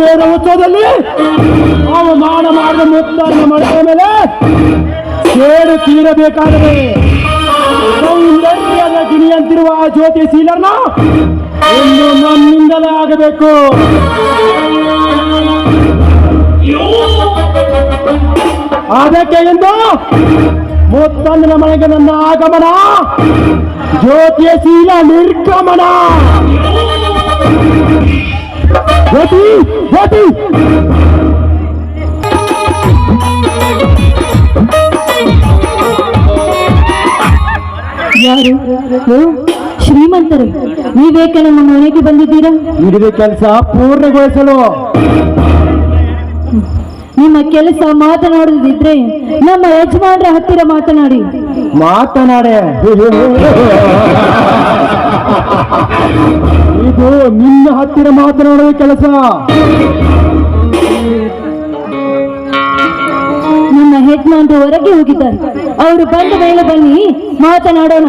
ದೇವರ ಉತ್ಸವದಲ್ಲಿ ಅವಮಾನ ಮಾಡಿದ ಮುಕ್ತಾಯ ಮಾಡಿದ ಮೇಲೆ ಸೇಡು ತೀರಬೇಕಾದರೆ ಸೌಂದರ್ಯದ ಗಿಣಿಯಂತಿರುವ ಆ ಜ್ಯೋತಿಶೀಲನ ಇನ್ನು ನಮ್ಮಿಂದಲೇ ಆಗಬೇಕು. ಅದಕ್ಕೆ ಎಂದು ಮುತ್ತಂದನ ಮನೆಗೆ ನನ್ನ ಆಗಮನ ಜ್ಯೋತಿಶೀಲ ನಿರ್ಗಮನ. ಜ್ಯೋತಿ ಜ್ಯೋತಿ. ಯಾರು? ಶ್ರೀಮಂತರು ನೀವೇಕೆ ನಮ್ಮ ಮನೆಗೆ ಬಂದಿದ್ದೀರಾ? ಇದೇ ಕೆಲಸ ಪೂರ್ಣಗೊಳಿಸಲು. ನಿಮ್ಮ ಕೆಲಸ ಮಾತನಾಡುದಿದ್ರೆ ನಮ್ಮ ಯಜಮಾನರ ಹತ್ತಿರ ಮಾತನಾಡಿ. ಮಾತನಾಡೆ. ಇದು ನಿನ್ನ ಹತ್ತಿರ ಮಾತನಾಡುವ ಕೆಲಸ. ನಿಮ್ಮ ಯಜಮಾನರು ಹೊರಗೆ ಹೋಗಿದ್ದಾರೆ. ಅವರು ಬಂದ ಮೇಲೆ ಬನ್ನಿ ಮಾತನಾಡೋಣ.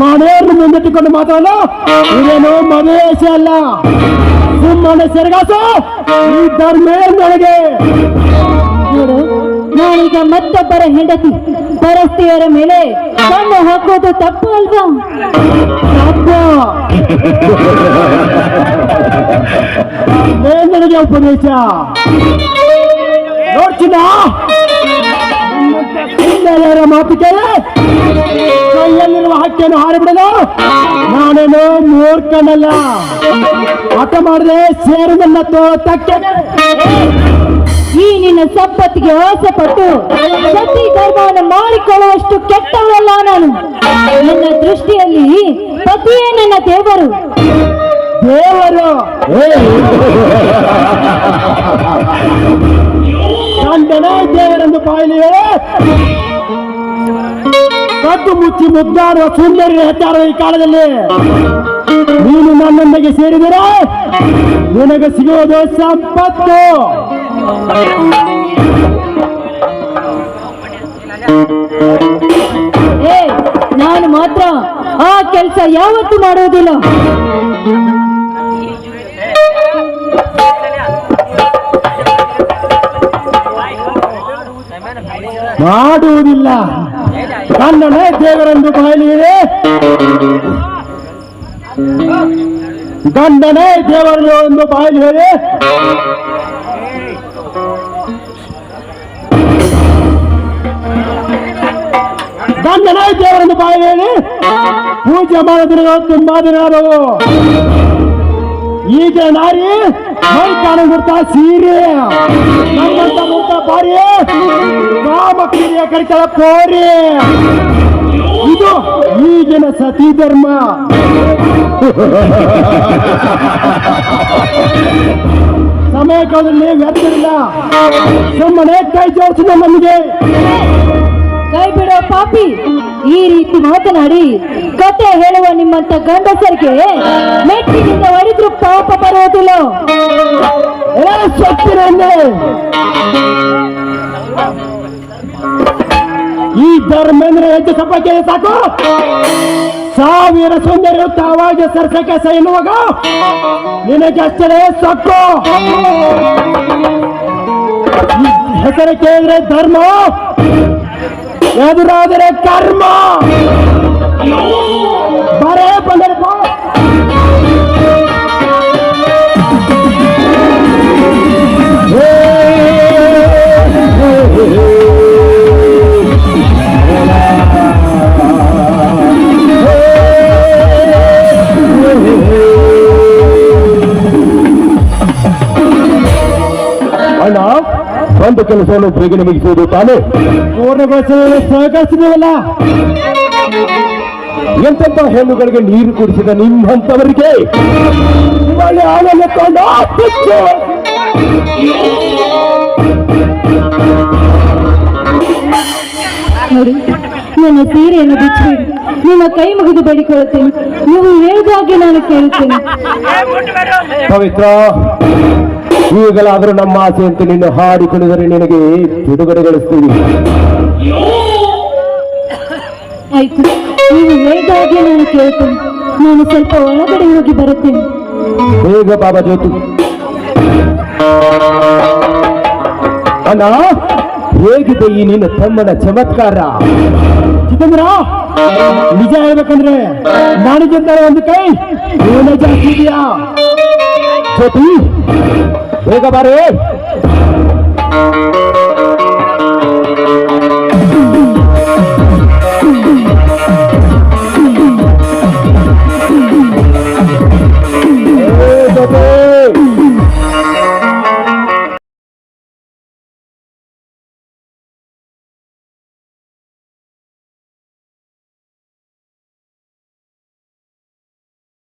ಮನೆಯನ್ನು ಮುಂದಿಟ್ಟುಕೊಂಡು ಮಾತಾಡೋಣ ಇದೇನು ಮನೆಯಸೆ ಅಲ್ಲ. ಸುಮ್ಮನೆ ಸೆರಗಾಸ. ಈ ಧರ್ಮೇ ನನಗೆ ನಾನೀಗ ಮತ್ತೊಬ್ಬರ ಹೆಂಡತಿ ಪರಸ್ತಿಯರ ಮೇಲೆ ಕಣ್ಣು ಹಾಕೋದು ತಪ್ಪು ಅಲ್ವಾ? ನನಗೆ ಉಪದೇಶ. ನೋಡ್ತೀನ ಸುಂದರಿಯರ ಮಾತು ಕೇಳಿ. ಕೈಯಲ್ಲಿರುವ ಹಕ್ಕಿಯನ್ನು ಹಾರಿಬಿಡಲು ನಾನೇನು ಮೂರ್ಖನಲ್ಲ. ಆಟ ಮಾಡಿದೆ ಸೇರು ನನ್ನ ತಕ್ಕೆ ಈ ನಿನ್ನ ಸಂಪತ್ತಿಗೆ ಆಸೆ ಪಟ್ಟು ಸತಿ ಧರ್ಮವನ್ನು ಮಾಡಿಕೊಳ್ಳುವಷ್ಟು ಕೆಟ್ಟವಲ್ಲ ನಾನು. ನನ್ನ ದೃಷ್ಟಿಯಲ್ಲಿ ಪತಿಯೇ ನನ್ನ ದೇವರು. ದೇವರು. ಗಂಡನೇ ದೇವರೆಂದು ಬಾಯಿಲಿ ಹೇಳಿ. ಕದ್ದು ಮುಚ್ಚಿ ಮುದ್ದಾಡುವ ಸುಂದರಿ ಹೆಚ್ಚಾರುವ ಈ ಕಾಲದಲ್ಲಿ ನೀನು ನನ್ನೊಂದಿಗೆ ಸೇರಿದರೆ ನಿನಗೆ ಸಿಗೋದು ಸಂಪತ್ತು. ನಾನು ಮಾತ್ರ ಆ ಕೆಲಸ ಯಾವತ್ತು ಮಾಡುವುದಿಲ್ಲ. ಮಾಡುವುದಿಲ್ಲ. ಕಣ್ಣನೇ ದೇವರೆಂದು ಬಾಯಲಿದೆ ಗಂಡನೇ ದೇವರು ಎಂದು ಬಾಯಿ ಹೇಳಿ ಗಂಡನೇ ದೇವರನ್ನು ಬಾಯಿ ಹೇಳಿ. ಪೂಜೆ ಮಾಡೋ ದಿನಗಳು ತುಂಬಾ ದಿನ ಈಗ ನಾರಿ ಮೈ ಕಾಣಗುರ್ತಾ ಸೀರೆ. ನಮ್ಮಂತ ಮುಖ ಬಾರಿ ಕಾಮ ಕ್ರಿಯೆ ಕರಿತಳ ಕೋರಿ. ಇದು ಈಗಿನ ಸತಿ ಧರ್ಮ. ಸಮಯ ಕಾಲದಲ್ಲಿ ವ್ಯರ್ಥವಿಲ್ಲ ಸುಮ್ಮನೆ ಕೈ ಜೋಡಿಸಿದ ನಮಗೆ. ಕೈ ಬಿಡೋ ಪಾಪಿ. ಈ ರೀತಿ ಮಾತನಾಡಿ ಕತೆ ಹೇಳುವ ನಿಮ್ಮಂತ ಗಂಡಸರಿಗೆ ಮೆಟ್ಟಿನಿಂದ ಹೊಡೆದ್ರು ಪಾಪ ಬರೋದಿಲ್ಲ. ಈ ಧರ್ಮೇಂದ್ರ ಹೆಚ್ಚು ಸಪಕ್ಕೆ ಸಾಕು. ಸಾವಿರ ಸುಂದರಿ ತಾವಾಗಿ ಸರ್ಸಕ್ಕೆ ಸೈನುವಾಗ ನಿನಗೆ ಅಷ್ಟೇ ಸಾಕು. ಹೆಸರು ಕೇಳಿದ್ರೆ ಧರ್ಮ. ராதிராதிர கர்மா. பரே பலர் போ ಸ್ವಂತ ಕೆಲಸವನ್ನು ಬೇಗನೆ ಮುಗಿಸುವುದು ತಾನೇ? ಪೂರ್ಣಗೊಳಿಸಲು ಸಹಕರಿಸಿದವಲ್ಲ ಎಂತೆಂತ ಹೆಣ್ಣುಗಳಿಗೆ ನೀರು ಕುಡಿಸಿದ ನಿಮ್ಮಂತವರಿಗೆ ಕೊಂಡು. ನೋಡಿ ನನ್ನ ಸೀರೆಯನ್ನು ಬಿಚ್ಚಿ ನಿಮ್ಮ ಕೈ ಮುಗಿದು ಬೇಡಿಕೊಳ್ಳುತ್ತೇನೆ. ನೀವು ಹೇಳಿದಾಗೆ ನಾನು ಕೇಳುತ್ತೇನೆ. ಪವಿತ್ರ ಈಗಲಾದರೂ ನಮ್ಮ ಆಸೆಯಂತೆ ನಿನ್ನ ಹಾಡಿಕೊಂಡಿದರೆ ನಿನಗೆ ಬಿಡುಗಡೆಗೊಳಿಸ್ತೀವಿ. ಆಯ್ತು ನೀವು ಹೇಳಿದಾಗೆ ನಾನು ಕೇಳುತ್ತೇನೆ ನಾನು ಸ್ವಲ್ಪ ಒಳಗಡೆ ಹೋಗಿ ಬರುತ್ತೇನೆ. ಬೇಗ ಬಾಬಾ ಜ್ಯೋತಿ. ಅಣ್ಣ ಹೇಗಿದೆ ಈ ನಿನ್ನ ತಮ್ಮನ ಚಮತ್ಕಾರ? ಜಿತೇಂದ್ರ ನಿಜ ಹೇಳ್ಬೇಕಂದ್ರೆ ನಾಣಿಗಿಂತ ಒಂದು ಕೈ ಏನ ಜಾಸ್ತಿ ಇದೆಯಾ? ಜ್ಯೋತಿ ಬೇಗ ಬಾರೇ.